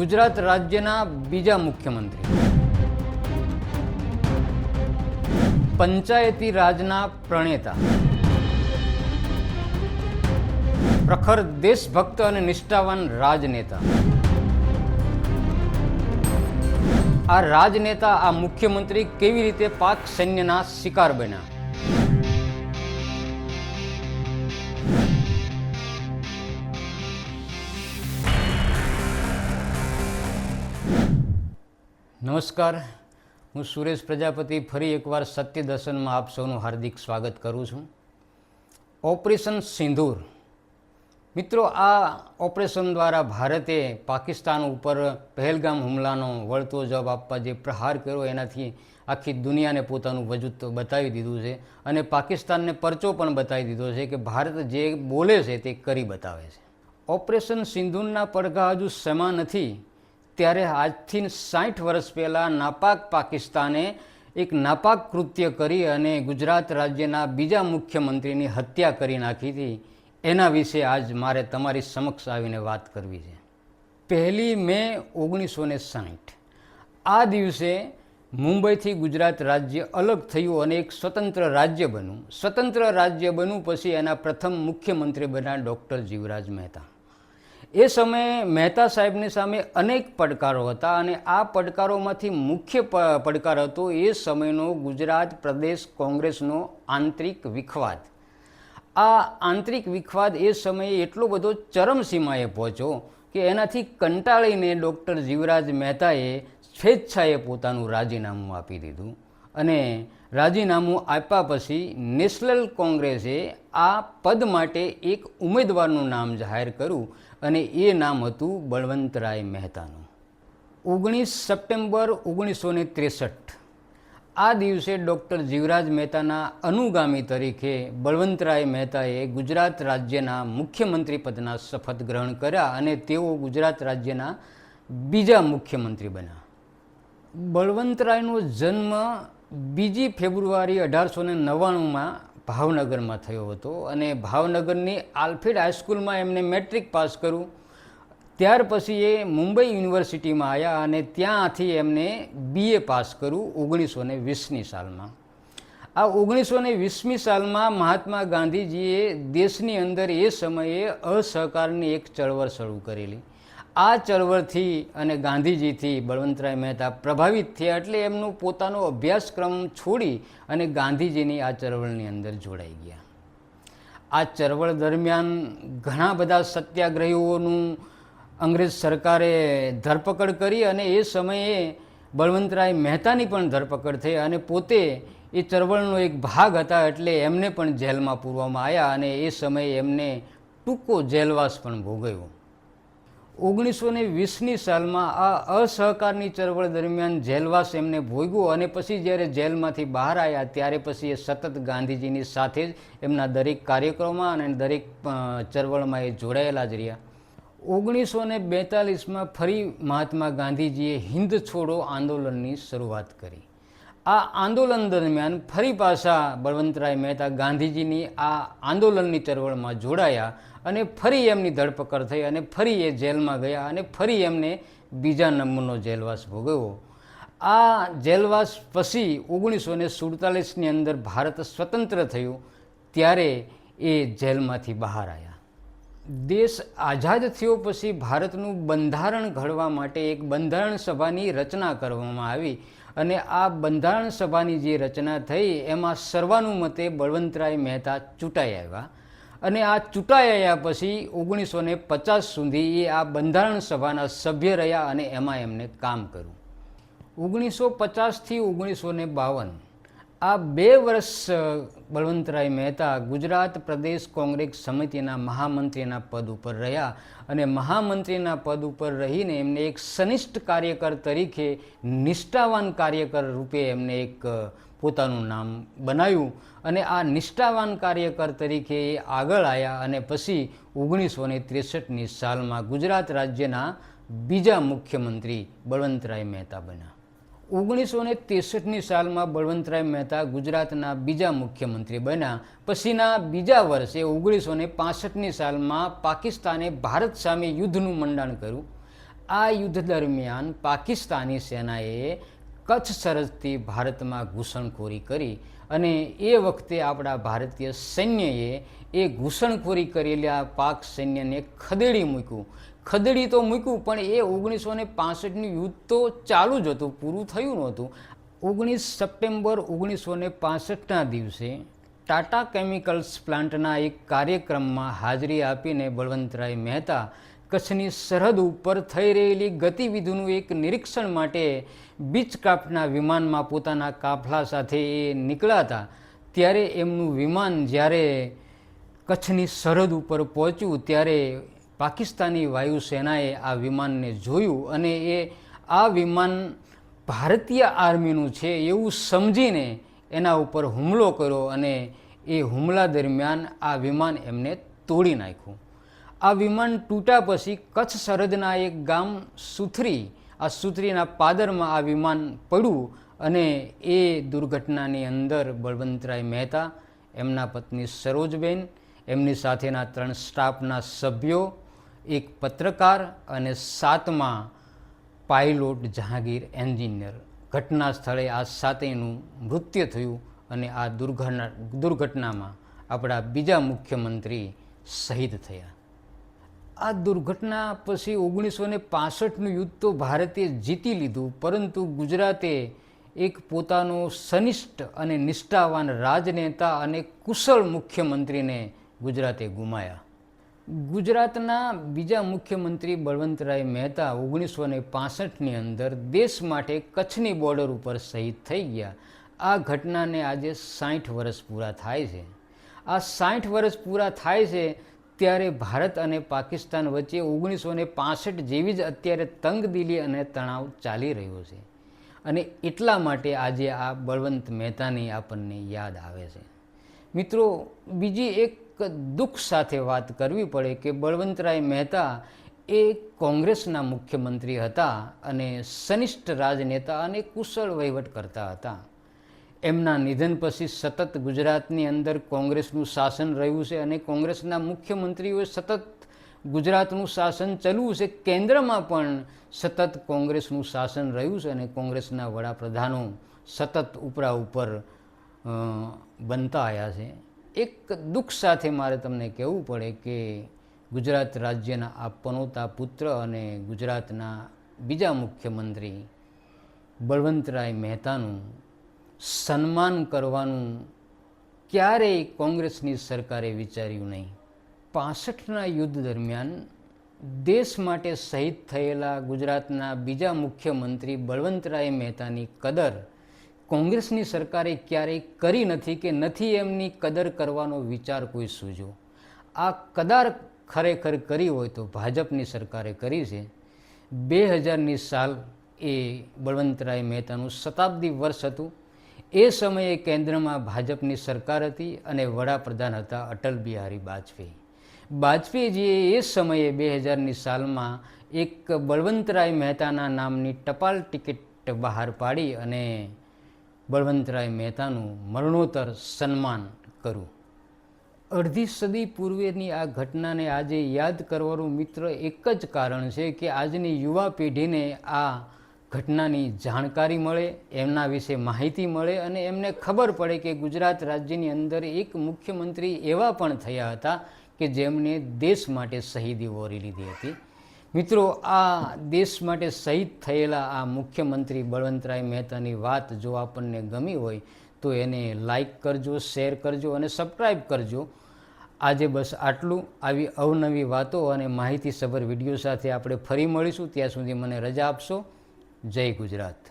ગુજરાત રાજ્યના બીજા મુખ્યમંત્રી. પંચાયતી રાજના પ્રણેતા. પ્રખર દેશભક્ત અને નિષ્ઠાવાન રાજનેતા. આ રાજનેતા, આ મુખ્યમંત્રી કેવી રીતે પાક સૈન્યના શિકાર બન્યા? નમસ્કાર. હું સુરેશ પ્રજાપતિ ફરી એકવાર સત્ય દર્શનમાં આપ સૌનું હાર્દિક સ્વાગત કરું છું. ઓપરેશન સિંધુર મિત્રો, આ ઓપરેશન દ્વારા ભારતે પાકિસ્તાન ઉપર પહેલગામ હુમલાનો વળતો જવાબ આપવા જે પ્રહાર કર્યો, એનાથી આખી દુનિયાને પોતાનું વજૂદ બતાવી દીધું છે અને પાકિસ્તાનને પરચો પણ બતાવી દીધો છે કે ભારત જે બોલે છે તે કરી બતાવે છે. ઓપરેશન સિંધુના પડઘા હજુ સમા નથી. ત્યારે આજથી સાઠ વર્ષ પહેલાં નાપાક પાકિસ્તાને એક નાપાક કૃત્ય કરી અને ગુજરાત રાજ્યના બીજા મુખ્યમંત્રીની હત્યા કરી નાખી હતી. એના વિશે આજ મારે તમારી સમક્ષ આવીને વાત કરવી છે. પહેલી મે ઓગણીસો ને સાઠ. આ દિવસે મુંબઈથી ગુજરાત રાજ્ય અલગ થયું અને એક સ્વતંત્ર રાજ્ય બન્યું. સ્વતંત્ર રાજ્ય બન્યું પછી એના પ્રથમ મુખ્યમંત્રી બન્યા ડૉક્ટર જીવરાજ મહેતા. એ સમયે મહેતા સાહેબની સામે અનેક પડકારો હતા અને આ પડકારોમાંથી મુખ્ય પડકાર હતો એ સમયનો ગુજરાત પ્રદેશ કોંગ્રેસનો આંતરિક વિખવાદ. આ આંતરિક વિખવાદ એ સમયે એટલો બધો ચરમસીમાએ પહોંચ્યો કે એનાથી કંટાળીને ડૉક્ટર જીવરાજ મહેતાએ સ્વેચ્છાએ પોતાનું રાજીનામું આપી દીધું અને રાજીનામું આપ્યા પછી નેશનલ કોંગ્રેસે આ પદ માટે એક ઉમેદવારનું નામ જાહેર કર્યું અને એ નામ હતું બળવંતરાય મહેતાનું. ઓગણીસ સપ્ટેમ્બર ઓગણીસો ને ત્રેસઠ. આ દિવસે ડૉક્ટર જીવરાજ મહેતાના અનુગામી તરીકે બળવંતરાય મહેતાએ ગુજરાત રાજ્યના મુખ્યમંત્રી પદના શપથ ગ્રહણ કર્યા અને તેઓ ગુજરાત રાજ્યના બીજા મુખ્યમંત્રી બન્યા. બળવંતરાયનો જન્મ બીજી ફેબ્રુઆરી અઢારસો ને નવ્વાણુંમાં ભાવનગરમાં થયો હતો અને ભાવનગરની આલ્ફ્રેડ હાઈસ્કૂલમાં એમને મેટ્રિક પાસ કર્યું. ત્યાર પછી એ મુંબઈ યુનિવર્સિટીમાં આવ્યા અને ત્યાંથી એમને બીએ પાસ કર્યું ઓગણીસો ને વીસની સાલમાં. આ ઓગણીસો ને વીસમી સાલમાં મહાત્મા ગાંધીજીએ દેશની અંદર એ સમયે અસહકારની એક ચળવળ શરૂ કરેલી. આ ચળવળથી અને ગાંધીજીથી બળવંતરાય મહેતા પ્રભાવિત થયા એટલે એમનું પોતાનો અભ્યાસક્રમ છોડી અને ગાંધીજીની આ ચળવળની અંદર જોડાઈ ગયા. આ ચળવળ દરમિયાન ઘણા બધા સત્યાગ્રહીઓનું અંગ્રેજ સરકારે ધરપકડ કરી અને એ સમયે બળવંતરાય મહેતાની પણ ધરપકડ થઈ અને પોતે એ ચળવળનો એક ભાગ હતા એટલે એમને પણ જેલમાં પૂરવામાં આવ્યા અને એ સમયે એમને ટૂંકો જેલવાસ પણ ભોગવ્યો. ઓગણીસો ને વીસની સાલમાં આ અસહકારની ચળવળ દરમિયાન જેલવાસ એમને ભોગ્યું અને પછી જ્યારે જેલમાંથી બહાર આવ્યા ત્યારે પછી એ સતત ગાંધીજીની સાથે જ એમના દરેક કાર્યક્રમમાં અને દરેક ચળવળમાં એ જોડાયેલા જ રહ્યા. ઓગણીસો ને બેતાલીસમાં ફરી મહાત્મા ગાંધીજીએ હિન્દ છોડો આંદોલનની શરૂઆત કરી. આ આંદોલન દરમિયાન ફરી પાછા બળવંતરાય મહેતા ગાંધીજીની આ આંદોલનની ચળવળમાં જોડાયા અને ફરી એમની ધરપકડ થઈ અને ફરી એ જેલમાં ગયા અને ફરી એમને બીજા નંબરનો જેલવાસ ભોગવ્યો. આ જેલવાસ પછી ઓગણીસો ને સુડતાલીસની અંદર ભારત સ્વતંત્ર થયું, ત્યારે એ જેલમાંથી બહાર આવ્યા. દેશ આઝાદ થયો પછી ભારતનું બંધારણ ઘડવા માટે એક બંધારણ સભાની રચના કરવામાં આવી અને આ બંધારણ સભાની જે રચના થઈ એમાં સર્વાનુમતે બળવંતરાય મહેતા ચૂંટાઈ આવ્યા અને આ ચૂંટાઈ આવ્યા પછી ઓગણીસો ને પચાસ સુધી એ આ બંધારણ સભાના સભ્ય રહ્યા અને એમાં એમને કામ કર્યું. ઓગણીસો પચાસથી ઓગણીસો ને બાવન આ બે વર્ષ બળવંતરાય મહેતા ગુજરાત પ્રદેશ કોંગ્રેસ સમિતિના મહામંત્રીના પદ ઉપર રહ્યા અને મહામંત્રીના પદ ઉપર રહીને એમને એક સનિષ્ઠ કાર્યકર તરીકે નિષ્ઠાવાન કાર્યકર રૂપે એમને એક પોતાનું નામ બનાવ્યું અને આ નિષ્ઠાવાન કાર્યકર તરીકે એ આગળ આવ્યા અને પછી ઓગણીસો ને ત્રેસઠની સાલમાં ગુજરાત રાજ્યના બીજા મુખ્યમંત્રી બળવંતરાય મહેતા બન્યા. ઓગણીસો ને ત્રેસઠની સાલમાં બળવંતરાય મહેતા ગુજરાતના બીજા મુખ્યમંત્રી બન્યા. પછીના બીજા વર્ષે ઓગણીસો ને પાસઠની સાલમાં પાકિસ્તાને ભારત સામે યુદ્ધનું મંડાણ કર્યું. આ યુદ્ધ દરમિયાન પાકિસ્તાની સેનાએ કચ્છ સરહદથી ભારતમાં ઘૂસણખોરી કરી. અને એ વખતે આપણા ભારતીય સૈન્યએ એ ઘૂસણખોરી કરેલી આ પાક સૈન્યને ખદેડી મૂક્યું. ખદેડી તો મૂક્યું, પણ એ ઓગણીસો ને પાસઠનું યુદ્ધ તો ચાલુ જ હતું, પૂરું થયું નહોતું ઓગણીસ સપ્ટેમ્બર ઓગણીસો ને પાસઠના દિવસે ટાટા કેમિકલ્સ પ્લાન્ટના એક કાર્યક્રમમાં હાજરી આપીને બળવંતરાય મહેતા કચ્છની સરહદ ઉપર થઈ રહેલી ગતિવિધિનું એક નિરીક્ષણ માટે બીચક્રાફ્ટના વિમાનમાં પોતાના કાફલા સાથે એ નીકળ્યા હતા. ત્યારે એમનું વિમાન જ્યારે કચ્છની સરહદ ઉપર પહોંચ્યું, ત્યારે પાકિસ્તાની વાયુસેનાએ આ વિમાનને જોયું અને એ આ વિમાન ભારતીય આર્મીનું છે એવું સમજીને એના ઉપર હુમલો કર્યો અને એ હુમલા દરમિયાન આ વિમાન એમને તોડી નાખ્યું. આ વિમાન તૂટ્યા પછી કચ્છ સરહદના એક ગામ સુથરી, આ સુથરીના પાદરમાં આ વિમાન પડ્યું અને એ દુર્ઘટનાની અંદર બળવંતરાય મહેતા, એમના પત્ની સરોજબેન, એમની સાથેના ત્રણ સ્ટાફના સભ્યો, એક પત્રકાર અને સાતમા પાયલોટ જહાંગીર એન્જિનિયર. ઘટના સ્થળે આ સાતેનું મૃત્યુ થયું અને આ દુર્ઘટના, દુર્ઘટનામાં આપણા બીજા મુખ્યમંત્રી શહીદ થયા. આ દુર્ઘટના પછી ઓગણીસો ને પાસઠનું યુદ્ધ તો ભારતે જીતી લીધું, પરંતુ ગુજરાતે એક પોતાનો સનિષ્ઠ અને નિષ્ઠાવાન રાજનેતા અને કુશળ મુખ્યમંત્રીને ગુજરાતે ગુમાયા. ગુજરાતના બીજા મુખ્યમંત્રી બળવંતરાય મહેતા ઓગણીસો ને પાસઠની અંદર દેશ માટે કચ્છની બોર્ડર ઉપર શહીદ થઈ ગયા. આ ઘટનાને આજે સાઠ વર્ષ પૂરા થાય છે. આ સાઠ વર્ષ પૂરા થાય છે ત્યારે ભારત અને પાકિસ્તાન વચ્ચે ઓગણીસો ને પાસઠ જેવી જ અત્યારે તંગદિલી અને તણાવ ચાલી રહ્યો છે. અને એટલા માટે આજે આ બળવંત મહેતાની આપણને યાદ આવે છે. મિત્રો, બીજી એક દુઃખ સાથે વાત કરવી પડે કે બળવંતરાય મહેતા એ કોંગ્રેસના મુખ્યમંત્રી હતા અને સનિષ્ઠ રાજનેતા અને કુશળ વહીવટ કરતા હતા. એમના નિધન પછી સતત ગુજરાતની અંદર કોંગ્રેસનું શાસન રહ્યું છે અને કોંગ્રેસના મુખ્યમંત્રીઓએ સતત ગુજરાતનું શાસન ચલવું છે. કેન્દ્રમાં પણ સતત કોંગ્રેસનું શાસન રહ્યું છે અને કોંગ્રેસના વડાપ્રધાનો સતત ઉપરા ઉપર બનતા આવ્યા છે. એક દુઃખ સાથે મારે તમને કહેવું પડે કે ગુજરાત રાજ્યના આ પનોતા પુત્ર અને ગુજરાતના બીજા મુખ્યમંત્રી બળવંતરાય મહેતાનું સન્માન કરવાનું ક્યારેય કોંગ્રેસની સરકારે વિચાર્યું નહીં. પાસઠના યુદ્ધ દરમિયાન દેશ માટે શહીદ થયેલા ગુજરાતના બીજા મુખ્યમંત્રી બળવંતરાય મહેતાની કદર કોંગ્રેસની સરકારે ક્યારેય કરી નથી કે નથી એમની કદર કરવાનો વિચાર કોઈ સૂજો. આ કદાર ખરેખર કરી હોય તો ભાજપની સરકારે કરી છે. બે હજારની સાલ એ બળવંતરાય મહેતાનું શતાબ્દી વર્ષ હતું. એ સમયે કેન્દ્રમાં ભાજપની સરકાર હતી અને વડાપ્રધાન હતા અટલ બિહારી વાજપેયી વાજપેયીજીએ એ સમયે બે હજારની સાલમાં એક બળવંતરાય મહેતાના નામની ટપાલ ટિકિટ બહાર પાડી અને બળવંતરાય મહેતાનું મરણોત્તર સન્માન કર્યું. અડધી સદી પૂર્વેની આ ઘટનાને આજે યાદ કરવાનું મિત્ર એક જ કારણ છે કે આજની યુવા પેઢીને આ ઘટનાની જાણકારી મળે, એમના વિશે માહિતી મળે અને એમને ખબર પડે કે ગુજરાત રાજ્યની અંદર એક મુખ્યમંત્રી એવા પણ થયા હતા કે જેમણે દેશ માટે શહીદી વોરી લીધી હતી. મિત્રો, આ દેશ માટે શહીદ થયેલા આ મુખ્યમંત્રી બળવંતરાય મહેતાની વાત જો આપણને ગમી હોય, તો એને લાઈક કરજો, શેર કરજો અને સબસ્ક્રાઈબ કરજો. આજે બસ આટલું. આવી અવનવી વાતો અને માહિતીસભર વીડિયો સાથે આપણે ફરી મળીશું. ત્યાં સુધી મને રજા આપશો. જય ગુજરાત.